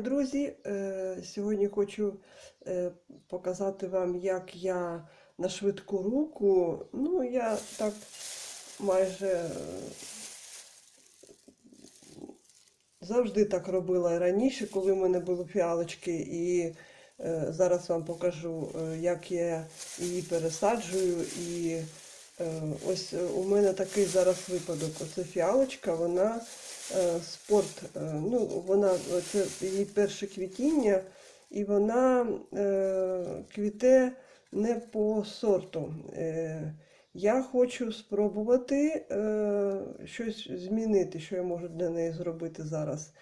друзі! Е, Сьогодні хочу е, показати вам, як я на швидку руку, ну, я так майже е, завжди так робила раніше, коли в мене були фіалочки, і зараз вам покажу, як я її пересаджую. І ось е, у мене такий зараз випадок. Оце фіалочка, вона е, спорт, е, ну, вона це її перше квітіння, і вона е, квіте не по сорту. Е, я хочу спробувати е, щось змінити, що я можу для неї зробити зараз.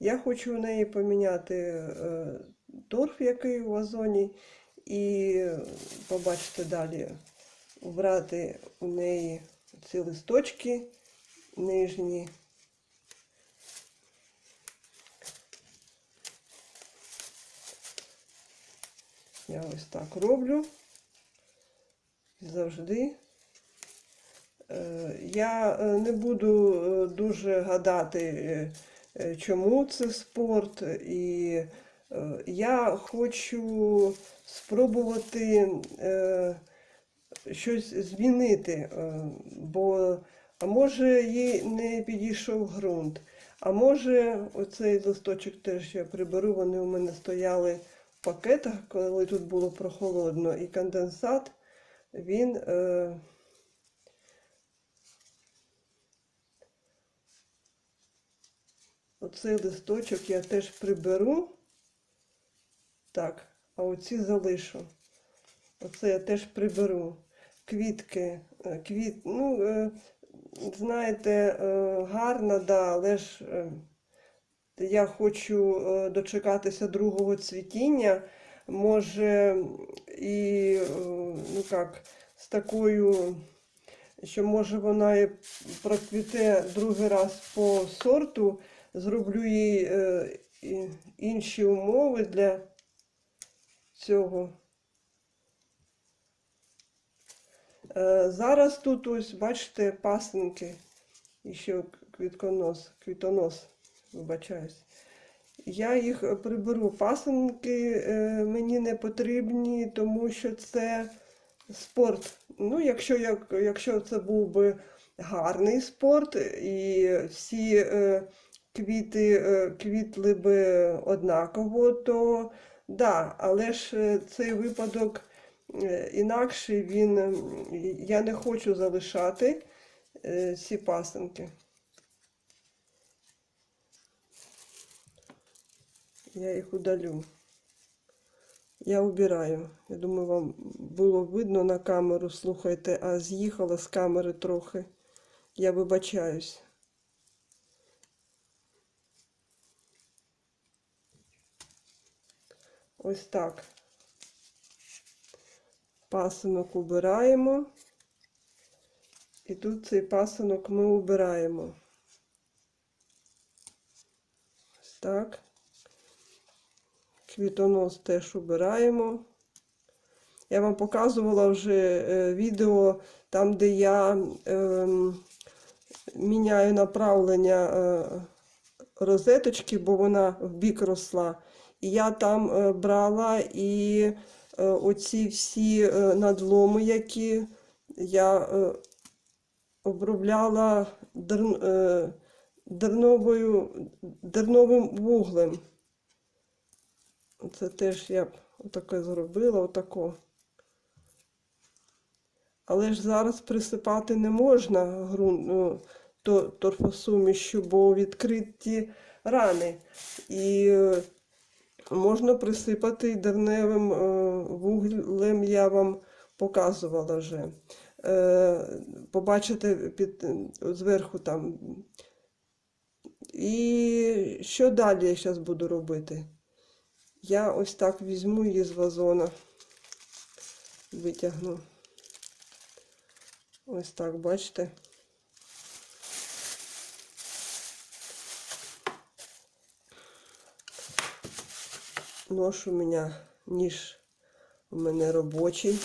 Я хочу у неї поміняти е, торф, який у вазоні, і побачите далі, убрати у неї ці листочки нижні. Я ось так роблю. Завжди. Е, Я е, не буду е, дуже гадати, чому це спорт, і я хочу спробувати щось змінити, е, бо а може їй не підійшов ґрунт, а може оцей листочок теж я приберу, вони у мене стояли в пакетах, коли тут було прохолодно, і конденсат, він. Е, Оцей листочок я теж приберу. Так, а оці залишу. Оце я теж приберу. Квітки, е, квіт, ну, е, знаєте, е, гарно, да, але ж я хочу дочекатися другого цвітіння. Може, і, ну як, з такою, що може вона і проквіте другий раз по сорту зроблю їй інші умови для цього. Е, зараз тут ось, бачите, пасинки, і ще квітконос, квітонос, вибачаюсь. Я їх приберу. Пасинки е, мені не потрібні, тому що це спорт. Ну, якщо, як, якщо це був би гарний спорт, і всі е, квіти е, квітли би однаково, то да, але ж е, цей випадок е, інакший, він, я не хочу залишати е, ці пасинки. Я їх удалю. Я убираю. Я думаю, вам було видно на камеру, слухайте, а з'їхала з камери трохи. Я вибачаюсь. Ось так. Пасинок убираємо. І тут цей пасинок ми убираємо. Ось так. Квітонос теж убираємо. Я вам показувала вже е, відео там, де я ем, міняю направлення е, розеточки, бо вона в бік росла. І я там е, брала і е, оці всі е, надломи, які я е, обробляла дерн, е, дерновою, дерновим вуглем. Це теж я б отаке зробила, отако. Але ж зараз присипати не можна ґрунт, ну, то, торфосумішю, бо відкриті рани. І е, можна присипати дерневим е, вуглем, я вам показувала вже. Е, Побачите під, зверху там. І що далі я зараз буду робити? Я ось так візьму її з вазона, витягну. Ось так, бачите. Нож у мене, ніж у мене робочий.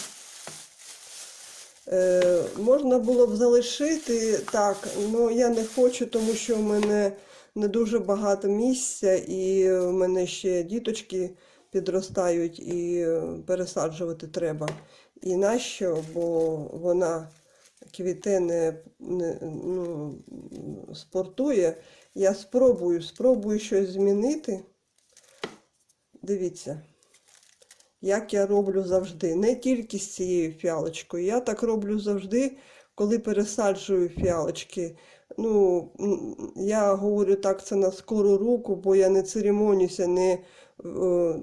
Е, можна було б залишити так, але я не хочу, тому що у мене не дуже багато місця, і в мене ще діточки підростають, і пересаджувати треба. І нащо? Бо вона квіте не, не ну, спортує. Я спробую, спробую щось змінити. Дивіться, як я роблю завжди. Не тільки з цією фіалочкою. Я так роблю завжди, коли пересаджую фіалочки. Ну, я говорю так, це на скору руку, бо я не церемонюся, не е,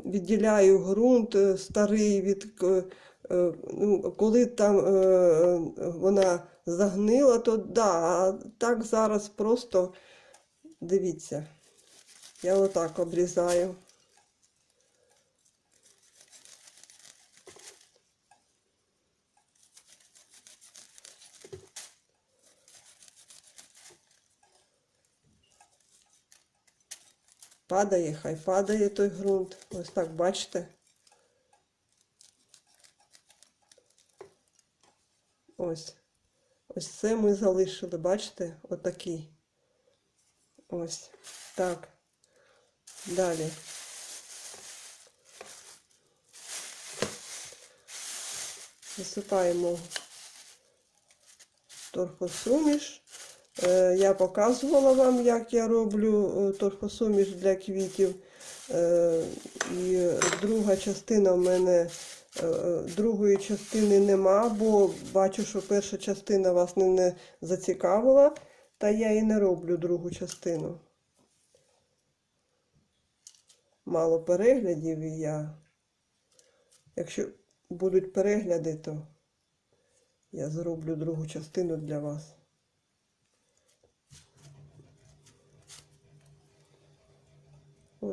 відділяю ґрунт е, старий від. е, ну, коли там вона загнила, то да, а так зараз просто дивіться. Я отак обрізаю. Падає, хай падає той ґрунт. Ось так, бачите. Ось. Ось це ми залишили, бачите? Отакий. Ось. Так. Далі. Висипаємо торфосуміш. Е, Я показувала вам, як я роблю е, торфосуміш для квітів. Е, І друга частина в мене другої частини нема, бо бачу, що перша частина вас не, не зацікавила, та я і не роблю другу частину. Мало переглядів і я. Якщо будуть перегляди, то я зроблю другу частину для вас.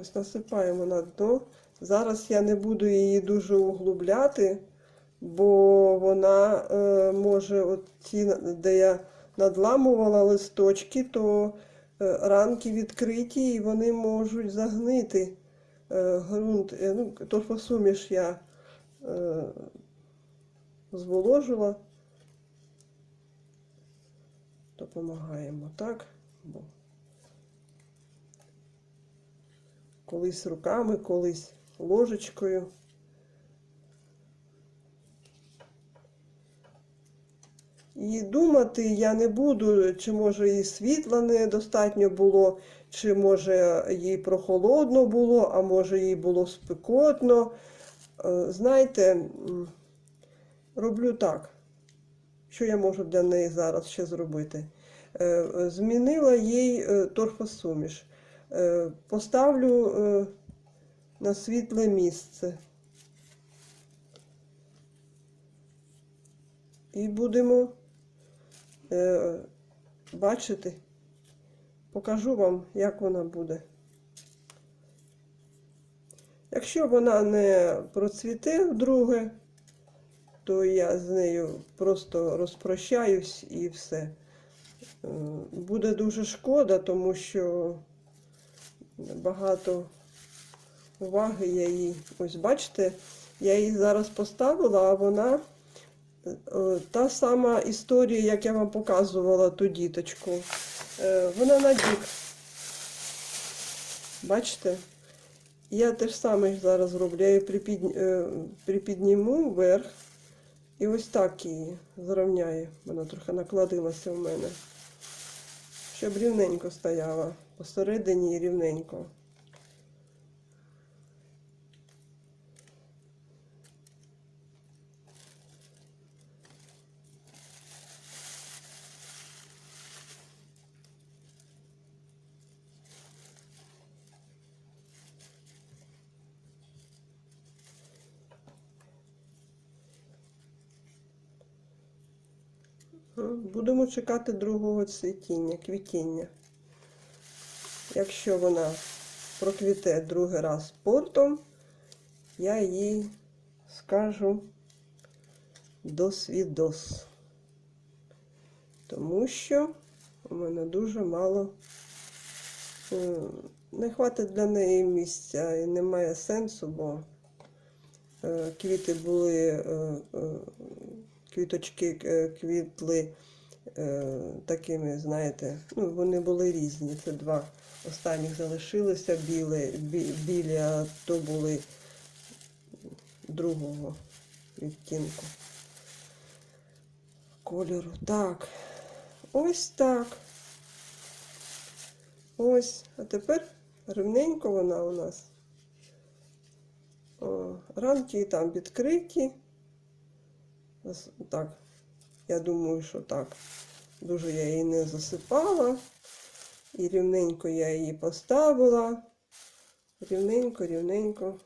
Ось насипаємо на дно. Зараз я не буду її дуже углубляти, бо вона е, може, от ті, де я надламувала листочки, то е, ранки відкриті і вони можуть загнити е, ґрунт. Е, ну, торфосуміш я е, зволожила. Допомагаємо так. Бо колись руками, колись ложечкою. І думати я не буду, чи може їй світла недостатньо було, чи може їй прохолодно було, а може їй було спекотно. Е, Знаєте, роблю так. Що я можу для неї зараз ще зробити? Е, Змінила їй е, торфосуміш. Е, Поставлю е, на світле місце. І будемо е, бачити. Покажу вам, як вона буде. Якщо вона не процвіте вдруге, то я з нею просто розпрощаюсь і все. Буде дуже шкода, тому що багато уваги я їй. Ось бачите, я її зараз поставила, а вона е, та сама історія, як я вам показувала ту діточку. Е, Вона на бік. Бачите? Я те ж саме зараз зроблю. Я її е, припідніму вверх. І ось так її зрівняю. Вона трохи накладилася в мене. Щоб рівненько стояла. Посередині рівненько. Будемо чекати другого цвітіння, квітіння. Якщо вона проквіте другий раз портом, я їй скажу досвідос. Тому що у мене дуже мало е, не хватить для неї місця і немає сенсу, бо е, квіти були, е, е, квіточки е, квітли е, такими, знаєте, ну, вони були різні. Це два останніх залишилися білі, білі а то були другого відтінку кольору. Так, ось так. Ось, а тепер рівненько вона у нас. О, рамки там відкриті. Так, я думаю, що так. Дуже я її не засипала. І рівненько я її поставила. Рівненько, рівненько.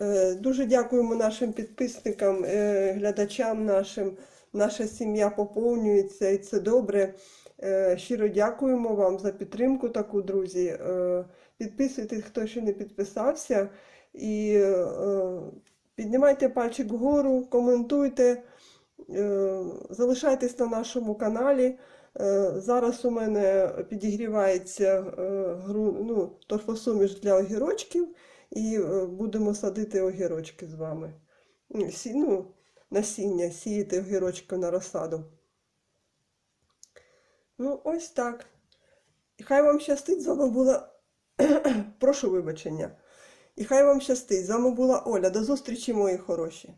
Е, Дуже дякуємо нашим підписникам, е, глядачам нашим. Наша сім'я поповнюється і це добре. Е, Щиро дякуємо вам за підтримку таку, друзі. Е, Підписуйтесь, хто ще не підписався. І е, піднімайте пальчик вгору, коментуйте, залишайтесь на нашому каналі. Зараз у мене підігрівається ну, торфосуміш для огірочків і будемо садити огірочки з вами. Ну, насіння, сіяти огірочки на розсаду. Ну, ось так. І хай вам щастить, з вами була. Прошу вибачення. І хай вам щастить. З вами була Оля. До зустрічі, мої хороші.